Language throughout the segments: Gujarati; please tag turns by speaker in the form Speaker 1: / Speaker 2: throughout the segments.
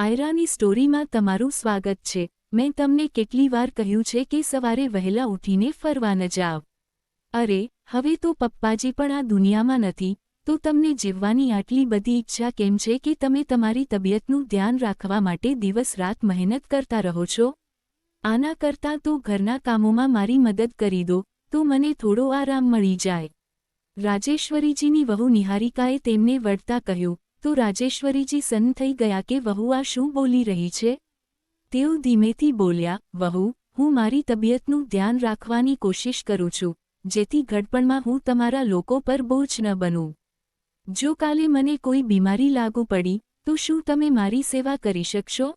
Speaker 1: આયરાની સ્ટોરીમાં તમારું સ્વાગત છે. મેં તમને કેટલી વાર કહ્યું છે કે સવારે વહેલા ઉઠીને ફરવા ન જાવ. અરે, હવે તો પપ્પાજી પણ આ દુનિયામાં નથી, તો તમને જીવવાની આટલી બધી ઈચ્છા કેમ છે કે તમે તમારી તબિયતનું ધ્યાન રાખવા માટે દિવસ રાત મહેનત કરતા રહો છો? આના કરતાં તો ઘરના કામોમાં મારી મદદ કરી દો, તો મને થોડો આરામ મળી જાય. રાજેશ્વરીજીની વહુ નિહારિકાએ તેમને વળતા કહ્યું તો રાજેશ્વરીજી સન્ન થઈ ગયા કે વહુ આ શું બોલી રહી છે? તેઓ ધીમેથી બોલ્યા, વહુ, હું મારી તબિયતનું ધ્યાન રાખવાની કોશિશ કરું છું, જેથી ઘડપણમાં હું તમારા લોકો પર બોજ ન બનું. જો કાલે મને કોઈ બીમારી લાગુ પડી, તો શું તમે મારી સેવા કરી શકશો?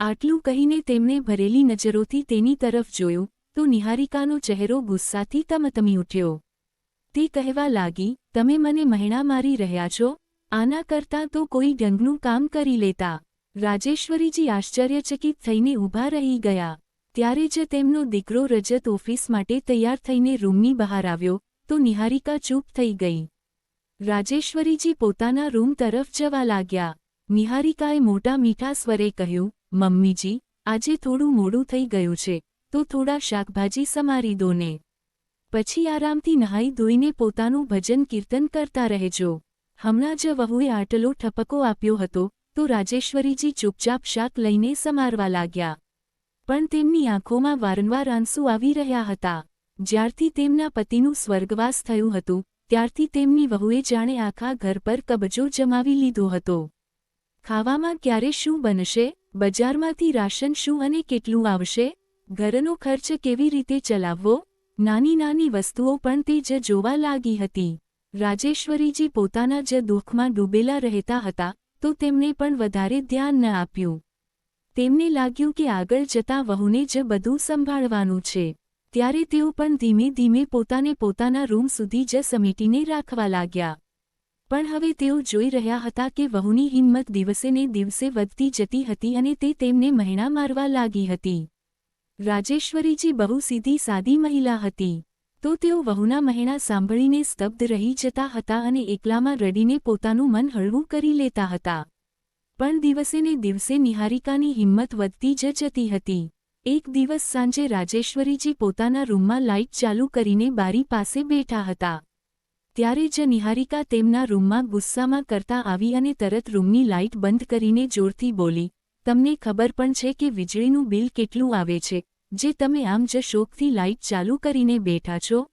Speaker 1: આટલું કહીને તેમણે ભરેલી નજરોથી તેની તરફ જોયું, તો નિહારિકાનો ચહેરો ગુસ્સાથી તમતમી ઉઠ્યો. તે કહેવા લાગી, તમે મને મહેણા મારી રહ્યા છો? આના કરતાં તો કોઈ ઢંગનું કામ કરી લેતા. રાજેશ્વરીજી આશ્ચર્યચકિત થઈને ઊભા રહી ગયા. ત્યારે જ તેમનો દીકરો રજત ઓફિસ માટે તૈયાર થઈને રૂમની બહાર આવ્યો, તો નિહારિકા ચૂપ થઈ ગઈ. રાજેશ્વરીજી પોતાના રૂમ તરફ જવા લાગ્યા. નિહારિકાએ મોટા મીઠા સ્વરે કહ્યું, મમ્મીજી, આજે થોડું મોડું થઈ ગયું છે, તો થોડા શાકભાજી સમારી દો ને. પછી આરામથી નહાઈ ધોઈને પોતાનું ભજન કીર્તન કરતા રહેજો. હમણાં જ વહુએ આટલો ઠપકો આપ્યો હતો, તો રાજેશ્વરીજી ચૂપચાપ શાક લઈને સમારવા લાગ્યા. પણ તેમની આંખોમાં વારંવાર આંસુ આવી રહ્યા હતા. જ્યારથી તેમના પતિનું સ્વર્ગવાસ થયું હતું, ત્યારથી તેમની વહુએ જાણે આખા ઘર પર કબજો જમાવી લીધો હતો. ખાવામાં ક્યારે શું બનશે, બજારમાંથી રાશન શું અને કેટલું આવશે, ઘરનો ખર્ચ કેવી રીતે ચલાવવો નાની નાની વસ્તુઓ પણ તે જ જોવા લાગી હતી. રાજેશ્વરીજી પોતાના જ દુઃખમાં ડૂબેલા રહેતા હતા, તો તેમણે પણ વધારે ધ્યાન ન આપ્યું. તેમને લાગ્યું કે આગળ જતાં વહુને જ બધું સંભાળવાનું છે. ત્યારે તેઓ પણ ધીમે ધીમે પોતાને પોતાના રૂમ સુધી જ સમેટીને રાખવા લાગ્યા. પણ હવે તેઓ જોઈ રહ્યા હતા કે વહુની હિંમત દિવસેને દિવસે વધતી જતી હતી અને તે તેમને મહેણા મારવા લાગી હતી. રાજેશ્વરીજી બહુ સીધી સાદી મહિલા હતી. તો તેઓ વહુના મહેણા સાંભળીને સ્તબ્ધ રહી જતા હતા અને એકલામાં રડીને પોતાનું મન હળવું કરી લેતા હતા. પણ દિવસે ને દિવસે નિહારિકાની હિંમત વધતી જ જતી હતી. એક દિવસ સાંજે રાજેશ્વરીજી પોતાના રૂમમાં લાઇટ ચાલુ કરીને બારી પાસે બેઠા હતા. ત્યારે જ નિહારિકા તેમના રૂમમાં ગુસ્સામાં કરતા આવી અને તરત રૂમની લાઇટ બંધ કરીને જોરથી બોલી, તમને ખબર પણ છે કે વીજળીનું બિલ કેટલું આવે છે? જે તમે આમ જ શોખથી લાઇટ ચાલુ કરીને બેઠા છો?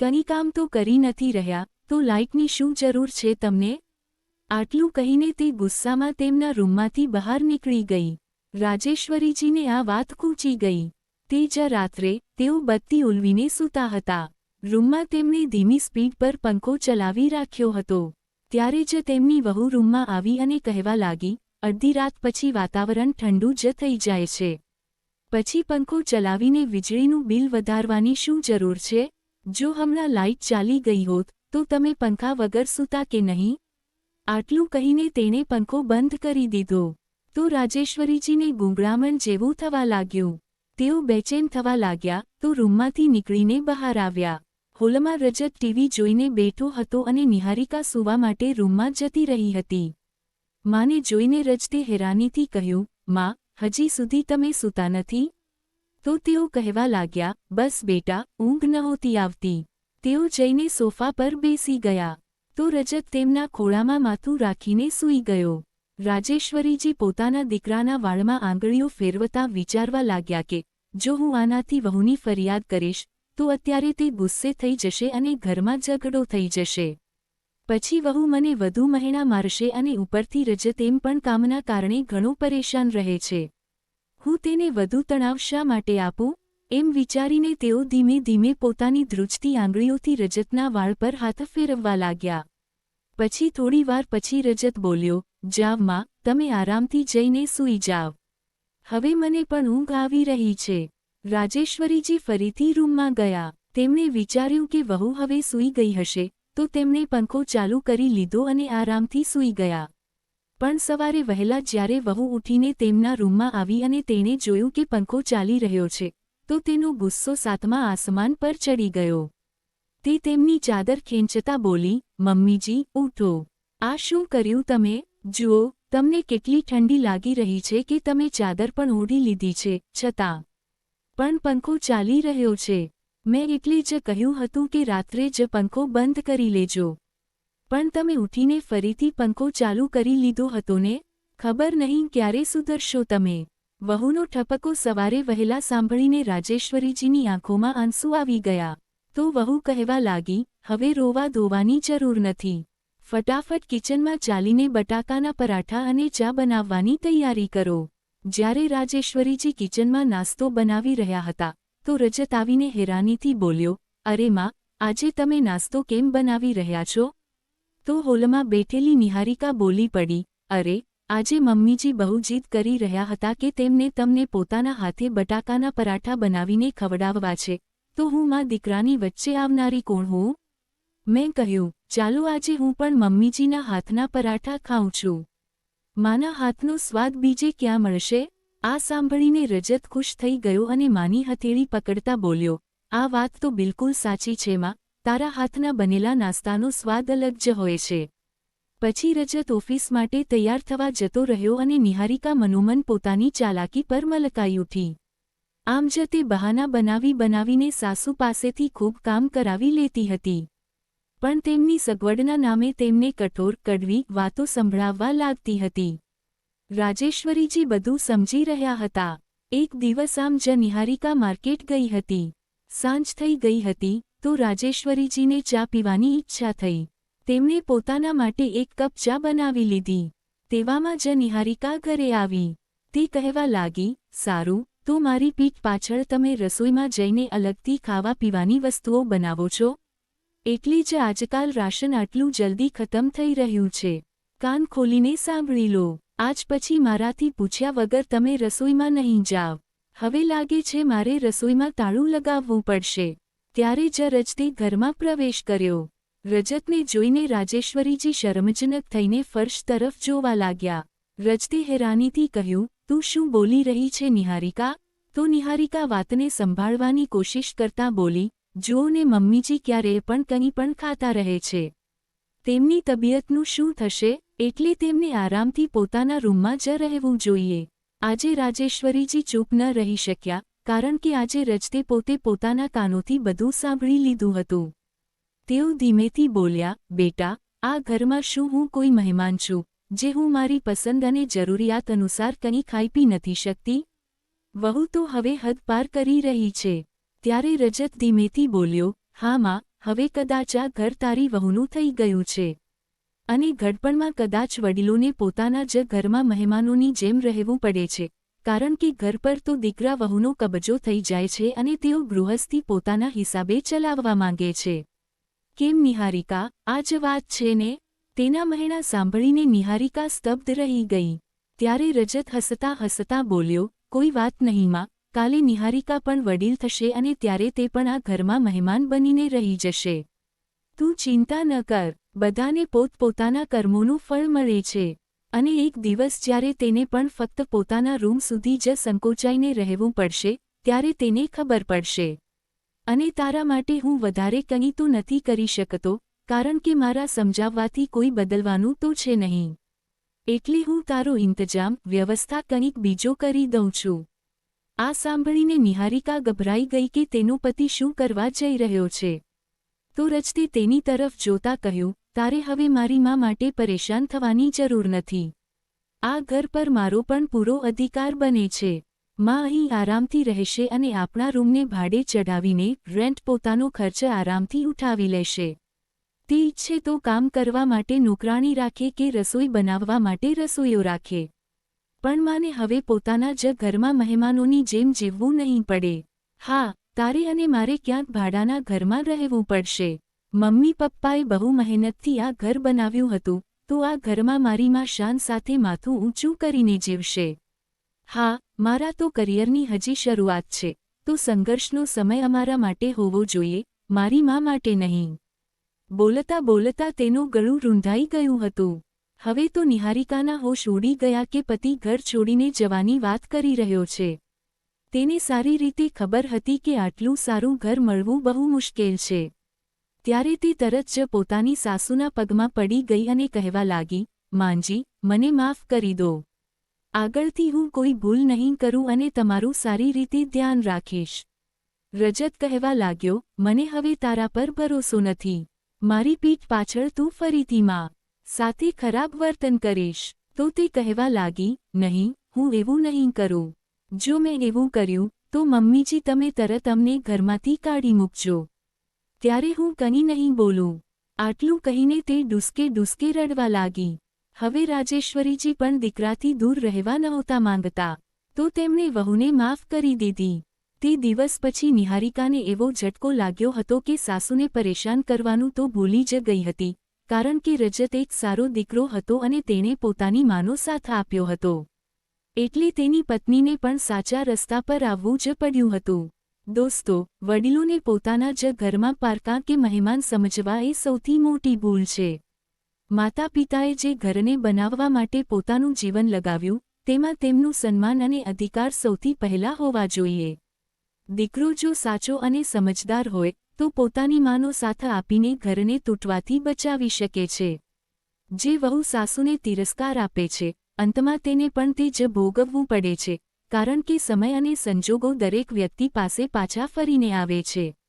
Speaker 1: કંઈ કામ તો કરી નથી રહ્યા, તો લાઇટની શું જરૂર છે તમને? આટલું કહીને તે ગુસ્સામાં તેમના રૂમમાંથી બહાર નીકળી ગઈ. રાજેશ્વરીજીને આ વાત કૂંચી ગઈ. તે જ રાત્રે તેઓ બત્તી ઉલવીને સૂતા હતા. રૂમમાં તેમણે ધીમી સ્પીડ પર પંખો ચલાવી રાખ્યો હતો. ત્યારે જ તેમની વહુ રૂમમાં આવી અને કહેવા લાગી, અડધી રાત પછી વાતાવરણ ઠંડુ જ થઈ જાય છે. પછી પંખો ચલાવીને વીજળીનું બિલ વધારવાની શું જરૂર છે? જો હમણાં લાઇટ ચાલી ગઈ હોત, તો તમે પંખા વગર સૂતા કે નહીં? આટલું કહીને તેણે પંખો બંધ કરી દીધો. તો રાજેશ્વરીજીને ગુંગળામણ જેવું થવા લાગ્યું. તેઓ બેચેન થવા લાગ્યા, તો રૂમમાંથી નીકળીને બહાર આવ્યા. હોલમાં રજત ટીવી જોઈને બેઠો હતો અને નિહારિકા સૂવા માટે રૂમમાં જતી રહી હતી. માને જોઈને રજતે હેરાનીથી કહ્યું, માં હજી સુધી તમે સૂતા નથી? તો તેઓ કહેવા લાગ્યા, બસ બેટા, ઊંઘ નહોતી આવતી. તેઓ જઈને સોફા પર બેસી ગયા. તો રજત તેમના ખોળામાં માથું રાખીને સૂઈ ગયો. રાજેશ્વરીજી પોતાના દીકરાના વાળમાં આંગળીઓ ફેરવતા વિચારવા લાગ્યા કે, જો હું આનાથી વહુની ફરિયાદ કરીશ, તો અત્યારે તે ગુસ્સે થઈ જશે અને ઘરમાં ઝઘડો થઈ જશે. પછી વહુ મને વધુ મહેણા મારશે અને ઉપરથી રજત એમ પણ કામના કારણે ઘણો પરેશાન રહે છે. હું તેને વધુ તણાવ શા માટે આપું? એમ વિચારીને તેઓ ધીમે ધીમે પોતાની ધ્રુજતી આંગળીઓથી રજતના વાળ પર હાથ ફેરવવા લાગ્યા. પછી થોડીવાર પછી રજત બોલ્યો જાવમાં તમે આરામથી જઈને સૂઈ જાવ. હવે મને પણ ઊંઘ આવી રહી છે. રાજેશ્વરીજી ફરીથી રૂમમાં ગયા. તેમણે વિચાર્યું કે વહુ હવે સૂઈ ગઈ હશે તો તેમણે પંખો ચાલુ કરી લીધો અને આરામથી સૂઈ ગયા. પણ સવારે વહેલા જ્યારે વહુ ઉઠીને તેમના રૂમમાં આવી અને તેણે જોયું કે પંખો ચાલી રહ્યો છે, તો તેનો ગુસ્સો સાતમા આસમાન પર ચડી ગયો. તે તેમની ચાદર ખેંચતા બોલી, મમ્મીજી, ઉઠો. આ શું કર્યું તમે? જુઓ, તમને કેટલી ઠંડી લાગી રહી છે કે તમે ચાદર પણ ઓઢી લીધી છે, છતાં પણ પંખો ચાલી રહ્યો છે. મેં એટલે જ કહ્યું હતું કે રાત્રે જ પંખો બંધ કરી લેજો. પણ તમે ઉઠીને ફરીથી પંખો ચાલુ કરી લીધો હતો ને? ખબર નહીં ક્યારે સુધરશો તમે. વહુનો ઠપકો સવારે વહેલા સાંભળીને રાજેશ્વરીજીની આંખોમાં આંસુ આવી ગયા. તો વહુ કહેવા લાગી, હવે રોવા ધોવાની જરૂર નથી. ફટાફટ કિચનમાં ચાલીને બટાકાના પરાઠા અને ચા બનાવવાની તૈયારી કરો. જ્યારે રાજેશ્વરીજી કિચનમાં નાસ્તો બનાવી રહ્યા હતા તો રજત આવીને હેરાનીથી બોલ્યો, અરે માં, આજે તમે નાસ્તો કેમ બનાવી રહ્યા છો? તો હોલમાં બેઠેલી નિહારિકા બોલી પડી, અરે, આજે મમ્મીજી બહુ જીદ કરી રહ્યા હતા કે તેમને તમને પોતાના હાથે બટાકાના પરાઠા બનાવીને ખવડાવવા છે. તો હું માં દીકરાની વચ્ચે આવનારી કોણ હું? મેં કહ્યું, ચાલો આજે હું પણ મમ્મીજીના હાથના પરાઠા ખાઉં છું. માના હાથનો સ્વાદ બીજે ક્યાં મળશે? આ સાંભળીને રજત ખુશ થઈ ગયો અને માની હથેળી પકડતા બોલ્યો, આ વાત તો બિલકુલ સાચી છે, માં. તારા હાથના બનેલા નાસ્તાનો સ્વાદ અલગ જ હોય છે. પછી રજત ઓફિસ માટે તૈયાર થવા જતો રહ્યો અને નિહારિકા મનોમન પોતાની ચાલાકી પર મલકાઈ ઉઠી. આમ જ તે બહાના બનાવી બનાવીને સાસુ પાસેથી ખૂબ કામ કરાવી લેતી હતી. પણ તેમની સગવડના નામે તેમને કઠોર, કડવી વાતો સંભળાવવા લાગતી હતી. રાજેશ્વરીજી બધું સમજી રહ્યા હતા. એક દિવસ આમ જ નિહારિકા માર્કેટ ગઈ હતી. સાંજ થઈ ગઈ હતી, તો રાજેશ્વરીજીને ચા પીવાની ઈચ્છા થઈ. તેમણે પોતાના માટે એક કપ ચા બનાવી લીધી. તેવામાં જ નિહારિકા ઘરે આવી. તે કહેવા લાગી, સારું, તો મારી પીઠ પાછળ તમે રસોઈમાં જઈને અલગથી ખાવા પીવાની વસ્તુઓ બનાવો છો? એટલી જ આજકાલ રાશન આટલું જલ્દી ખતમ થઈ રહ્યું છે. કાન ખોલીને સાંભળી લો. આજ પછી મારાથી પૂછ્યા વગર તમે રસોઈમાં નહીં જાવ હવે લાગે છે મારે રસોઈમાં તાળું લગાવવું પડશે. ત્યારે જ રજતે ઘરમાં પ્રવેશ કર્યો. રજતને જોઈને રાજેશ્વરીજી શરમજનક થઈને ફર્શ તરફ જોવા લાગ્યા. રજતે હેરાનીથી કહ્યું, તું શું બોલી રહી છે નિહારિકા? તો નિહારિકા વાતને સંભાળવાની કોશિશ કરતા બોલી, જુઓ ને મમ્મીજી ક્યારેય પણ કંઈ પણ ખાતા રહે છે. તેમની તબિયતનું શું થશે? એટલે તેમને આરામથી પોતાના રૂમમાં જ રહેવું જોઈએ. આજે રાજેશ્વરીજી ચૂપ ન રહી શક્યા, કારણ કે આજે રજતે પોતે પોતાના કાનોથી બધું સાંભળી લીધું હતું. તેઓ ધીમેથી બોલ્યા, બેટા, આ ઘરમાં શું હું કોઈ મહેમાન છું, જે હું મારી પસંદ અને જરૂરિયાત અનુસાર કંઈ ખાઈ પી નથી શકતી? વહુ તો હવે હદ પાર કરી રહી છે. ત્યારે રજત ધીમેથી બોલ્યો, હા, માં, હવે કદાચ આ ઘર તારી વહુનું થઈ ગયું છે. અને ઘડપણમાં કદાચ વડીલોને પોતાના જ ઘરમાં મહેમાનોની જેમ રહેવું પડે છે, કારણ કે ઘર પર તો દીકરા વહુનો કબજો થઈ જાય છે અને તેઓ ગૃહસ્થી પોતાના હિસાબે ચલાવવા માંગે છે. કેમ નિહારિકા, આ જ વાત છે ને? તેના મહેણા સાંભળીને નિહારિકા સ્તબ્ધ રહી ગઈ. ત્યારે રજત હસતા હસતા બોલ્યો, કોઈ વાત નહીં માં, કાલે નિહારિકા પણ વડીલ થશે અને ત્યારે તે પણ આ ઘરમાં મહેમાન બનીને રહી જશે. તું ચિંતા ન કર બધાને પોતપોતાના કર્મોનું ફળ મળે છે. અને એક દિવસ જ્યારે તેને પણ ફક્ત પોતાના રૂમ સુધી જ સંકોચાઈને રહેવું પડશે, ત્યારે તેને ખબર પડશે. અને તારા માટે હું વધારે કંઈ તો નથી કરી શકતો, કારણ કે મારા સમજાવવાથી કોઈ બદલવાનું તો છે નહીં. એટલે હું તારો ઇંતજામ, વ્યવસ્થા કંઈક બીજો કરી દઉં છું. આ સાંભળીને નિહારિકા ગભરાઈ ગઈ કે તેનો પતિ શું કરવા જઈ રહ્યો છે. તો રજતે તેની તરફ જોતા કહ્યું તારે હવે મારી મા માટે પરેશાન થવાની જરૂર નથી. આ ઘર પર મારો પણ પૂરો અધિકાર બને છે. મા અહીં આરામથી રહેશે અને આપણા રૂમને ભાડે ચઢાવીને રેન્ટ પોતાનો ખર્ચ આરામથી ઉઠાવી લેશે. તે ઈચ્છે તો કામ કરવા માટે નોકરાણી રાખે કે રસોઈ બનાવવા માટે રસોઈઓ રાખે. પણ માને હવે પોતાના જ ઘરમાં મહેમાનોની જેમ જીવવું નહીં પડે. હા, તારે અને મારે ક્યાંક ભાડાના ઘરમાં રહેવું પડશે. મમ્મી પપ્પાએ બહુ મહેનતથી આ ઘર બનાવ્યું હતું, તો આ ઘરમાં મારી માં શાન સાથે માથું ઊંચું કરીને જીવશે. હા, મારા તો કરિયરની હજી શરૂઆત છે, તો સંઘર્ષનો સમય અમારા માટે હોવો જોઈએ, મારી મા માટે નહીં. બોલતા બોલતા તેનું ગળું રૂંધાઈ ગયું હતું. હવે તો નિહારિકાના હોશ ઉડી ગયા કે પતિ ઘર છોડીને જવાની વાત કરી રહ્યો છે. તેને સારી રીતે ખબર હતી કે આટલું સારું ઘર મળવું બહુ મુશ્કેલ છે. ત્યારે તે તરત જ પોતાની સાસુના પગમાં પડી ગઈ અને કહેવા લાગી માંજી મને માફ કરી દો. આગળથી હું કોઈ ભૂલ નહીં કરું અને તમારું સારી રીતે ધ્યાન રાખીશ. રજત કહેવા લાગ્યો, મને હવે તારા પર ભરોસો નથી. મારી પીઠ પાછળ તું ફરીથી માં. સાથે ખરાબ વર્તન કરીશ. તો તે કહેવા લાગી, નહીં, હું એવું નહીં કરું. જો મેં એવું કર્યું, તો મમ્મીજી, તમે તરત અમને ઘરમાંથી કાઢી મૂકજો. ત્યારે હું કની નહીં બોલું. આટલું કહીને તે ડુસકે ડુસકે રડવા લાગી. હવે રાજેશ્વરીજી પણ દીકરાથી દૂર રહેવા નહોતા માંગતા. તો તેમણે વહુને માફ કરી દીધી. તે દિવસ પછી નિહારિકાને એવો ઝટકો લાગ્યો હતો કે સાસુને પરેશાન કરવાનું તો ભૂલી જ ગઈ હતી, કારણ કે રજત એક સારો દીકરો હતો અને તેણે પોતાની માનો સાથ આપ્યો હતો. એટલે તેની પત્નીને પણ સાચા રસ્તા પર આવવું જ પડ્યું હતું. દોસ્તો, વડીલોને પોતાના જ ઘરમાં પારકા કે મહેમાન સમજવા એ સૌથી મોટી ભૂલ છે. માતા પિતાએ જે ઘરને બનાવવા માટે પોતાનું જીવન લગાવ્યું, તેમાં તેમનું સન્માન અને અધિકાર સૌથી પહેલા હોવા જોઈએ. દીકરો જો સાચો અને સમજદાર હોય, તો પોતાની માનો સાથ આપીને ઘરને તૂટવાથી બચાવી શકે છે. જે વહુ સાસુને તિરસ્કાર આપે છે, અંતમાં તેને પણ તે જ ભોગવવું પડે છે. કારણ કે સમય અને સંજોગો દરેક વ્યક્તિ પાસે પાછા ફરીને આવે છે.